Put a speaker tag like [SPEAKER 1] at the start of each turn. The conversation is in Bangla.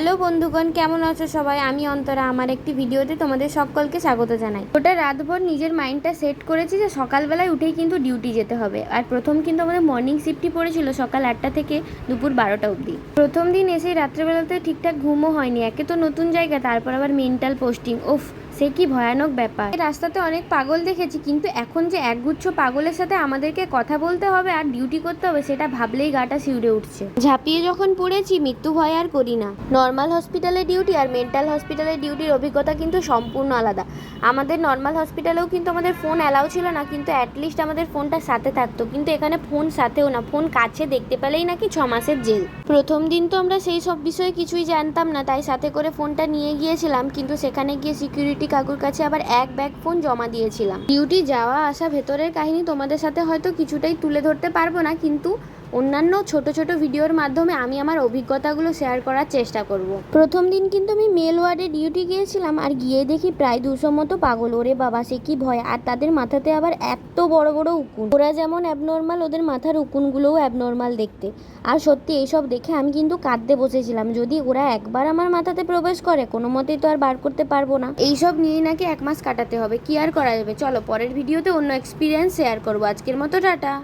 [SPEAKER 1] হ্যালো বন্ধুগণ, কেমন আছো সবাই? আমি অন্তরা। আমার একটি ভিডিওতে তোমাদের সকলকে স্বাগত জানাই। ওটা রাতভর নিজের মাইন্ডটা সেট করেছি যে সকালবেলায় উঠেই কিন্তু ডিউটি যেতে হবে। আর প্রথম কিন্তু আমাদের মর্নিং শিফটই পড়েছিল সকাল আটটা থেকে দুপুর বারোটা অবধি। প্রথম দিন এসেই রাত্রেবেলাতে ঠিকঠাক ঘুমও হয়নি। একে তো নতুন জায়গা, তারপর আবার মেন্টাল পোস্টিং। ওফ সে কি ভয়ানক ব্যাপার? রাস্তাতে অনেক পাগল দেখেছি, কিন্তু এখন যে একগুচ্ছ পাগলের সাথে আমাদেরকে কথা বলতে হবে আর ডিউটি করতে হবে, সেটা ভাবলেই গাটা শিউরে উঠছে। ঝাঁপিয়ে যখন পড়েছি, মৃত্যু ভয় আর করি না। নর্মাল হসপিটালে ডিউটি আর মেন্টাল হসপিটালে ডিউটির অভিজ্ঞতা কিন্তু সম্পূর্ণ আলাদা। আমাদের নর্মাল হসপিটালেও কিন্তু আমাদের ফোন অ্যালাউ ছিল না, কিন্তু অ্যাটলিস্ট আমাদের ফোনটা সাথে থাকতো। কিন্তু এখানে ফোন সাথেও না ফোন কাছে দেখতে পেলেই নাকি ছ মাসের জেল। প্রথম দিন তো আমরা সেই সব বিষয়ে কিছুই জানতাম না, তাই সাথে করে ফোনটা নিয়ে গিয়েছিলাম, কিন্তু সেখানে গিয়ে সিকিউরিটি কাকুর কাছে আবার এক ব্যাগ ফোন জমা দিয়েছিলাম। ডিউটি যাওয়া আসা ভেতরের কাহিনী তোমাদের সাথে হয়তো কিছুটাই তুলে ধরতে পারব না, কিন্তু অন্যান্য ছোট ছোট ভিডিওর মাধ্যমে আমি আমার অভিজ্ঞতাগুলো শেয়ার করার চেষ্টা করব। প্রথম দিন কিন্তু আমি মেল ওয়ার্ডে ডিউটি গিয়েছিলাম আর গিয়ে দেখি প্রায় দুশো মতো পাগল। ওরে বাবা, সে কি ভয়? আর তাদের মাথাতে আবার এত বড় বড় উকুন। ওরা যেমন অ্যাবনর্মাল ওদের মাথার উকুনগুলোও অ্যাবনর্মাল দেখতে। আর সত্যি এইসব দেখে আমি কিন্তু কাঁদতে বসেছিলাম। যদি ওরা একবার আমার মাথাতে প্রবেশ করে, কোনো মতেই তো আর বার করতে পারব না। এইসব নিয়ে নাকি এক মাস কাটাতে হবে। কি আর করা যাবে? চলো, পরের ভিডিওতে অন্য এক্সপিরিয়েন্স শেয়ার করব। আজকের মতো টাটা।